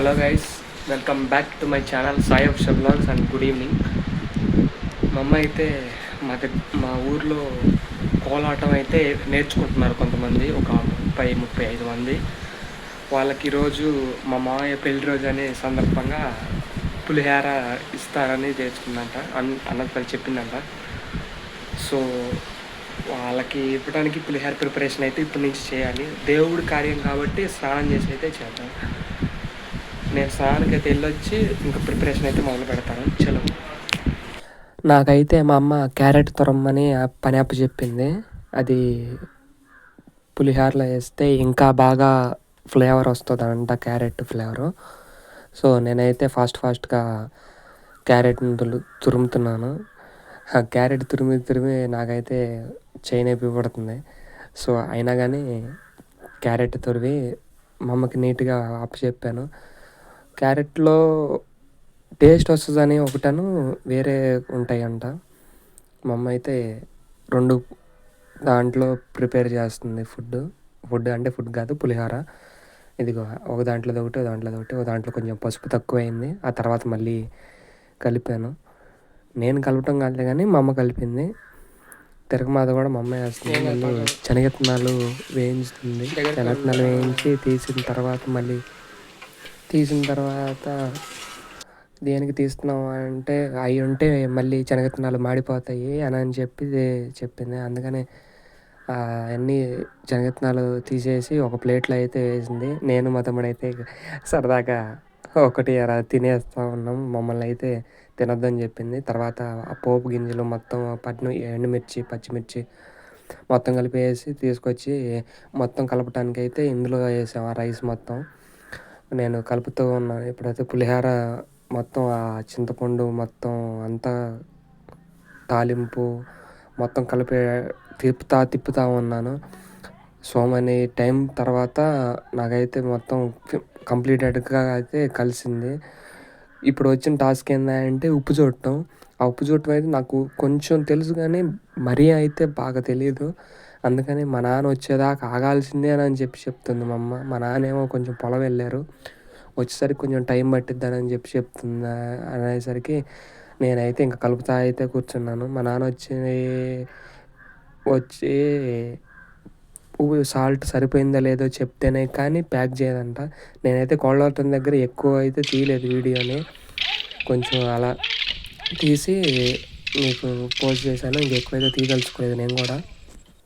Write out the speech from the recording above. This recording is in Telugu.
Hello guys welcome back to my channel Sai of blogs and good evening మా అమ్మ అయితే మా దగ్ మా ఊర్లో కోలాటం అయితే నేర్చుకుంటున్నారు కొంతమంది ఒక ముప్పై ముప్పై ఐదు మంది. వాళ్ళకి ఈరోజు మా మామయ్య పెళ్ళి రోజు అనే సందర్భంగా పులిహార ఇస్తారని చేసుకుందంట అన్ అన్నది చెప్పిందంట. సో వాళ్ళకి ఇవ్వడానికి పులిహార ప్రిపరేషన్ అయితే ఇప్పటి నుంచి చేయాలి. దేవుడి కార్యం కాబట్టి స్నానం చేసి అయితే చేద్దాం. నేను సార్కి అయితే వెళ్ళొచ్చి ఇంకా ప్రిపరేషన్ అయితే మొదలు పెడతాను. చలో. నాకైతే మా అమ్మ క్యారెట్ తురమ్మని పని అప్పు చెప్పింది. అది పులిహోరలో వేస్తే ఇంకా బాగా ఫ్లేవర్ వస్తుంది అంట క్యారెట్ ఫ్లేవరు. సో నేనైతే ఫాస్ట్ ఫాస్ట్గా క్యారెట్ని తురుముతున్నాను. ఆ క్యారెట్ తురిమి తురిమి నాకైతే చైన్ అయిపోయి సో అయినా కానీ క్యారెట్ తురివి మా అమ్మకి నీట్గా అప్పచెప్పాను క్యారెట్లో టేస్ట్ వస్తుందని ఒకటను వేరే ఉంటాయంట. మా అమ్మ అయితే రెండు దాంట్లో ప్రిపేర్ చేస్తుంది ఫుడ్ ఫుడ్ అంటే ఫుడ్ కాదు పులిహోర. ఇదిగో ఒక దాంట్లో ఒకటి దాంట్లో ఒకటి ఒక దాంట్లో కొంచెం పసుపు తక్కువైంది. ఆ తర్వాత మళ్ళీ కలిపాను. నేను కలపటం కాదు కానీ మా అమ్మ కలిపింది. తిరగమాత కూడా మా అమ్మ వేస్తుంది. మళ్ళీ శనగత్నాలు వేయించుతుంది. శనగత్నాలు వేయించి తీసిన తర్వాత మళ్ళీ తీసిన తర్వాత దేనికి తీస్తున్నావు అంటే అవి ఉంటే మళ్ళీ శనగత్నాలు మాడిపోతాయి అని అని చెప్పి చెప్పింది. అందుకనే అన్నీ శనగత్నాలు తీసేసి ఒక ప్లేట్లో అయితే వేసింది. నేను మా తమ్ముడు అయితే సరదాగా ఒకటి అలా తినేస్తూ ఉన్నాం. మమ్మల్ని అయితే తినొద్దని చెప్పింది. తర్వాత ఆ పోపు గింజలు మొత్తం పట్టు ఎండుమిర్చి పచ్చిమిర్చి మొత్తం కలిపి వేసి తీసుకొచ్చి మొత్తం కలపటానికి అయితే ఇందులో వేసాం ఆ రైస్ మొత్తం. నేను కలుపుతూ ఉన్నాను. ఇప్పుడైతే పులిహోర మొత్తం ఆ చింతపండు మొత్తం అంతా తాలింపు మొత్తం కలిపే తిప్పుతా తిప్పుతూ ఉన్నాను. సో మనీ టైం తర్వాత నాకైతే మొత్తం కంప్లీటెడ్గా అయితే కలిసింది. ఇప్పుడు వచ్చిన టాస్క్ ఏంటంటే ఉప్పు చూడటం. ఆ ఉప్పు చూడటం అయితే నాకు కొంచెం తెలుసు కానీ మరీ అయితే బాగా తెలియదు అందుకని మా నాన్న వచ్చేదాకా ఆగాల్సిందే అని చెప్పి చెప్తుంది మా అమ్మ. మా నాన్నేమో కొంచెం పొలం వెళ్ళారు. వచ్చేసరికి కొంచెం టైం పట్టిద్దనని చెప్పి చెప్తుంది అనేసరికి నేనైతే ఇంకా కలుపుతా అయితే కూర్చున్నాను. మా నాన్న వచ్చి వచ్చి సాల్ట్ సరిపోయిందా లేదో చెప్తేనే కానీ ప్యాక్ చేయదంట. నేనైతే కోళ్ళవటం దగ్గర ఎక్కువ అయితే తీయలేదు వీడియోని. కొంచెం అలా తీసి మీకు పోస్ట్ చేశాను. ఇంకెక్కువైతే తీయదలుచుకోలేదు నేను కూడా.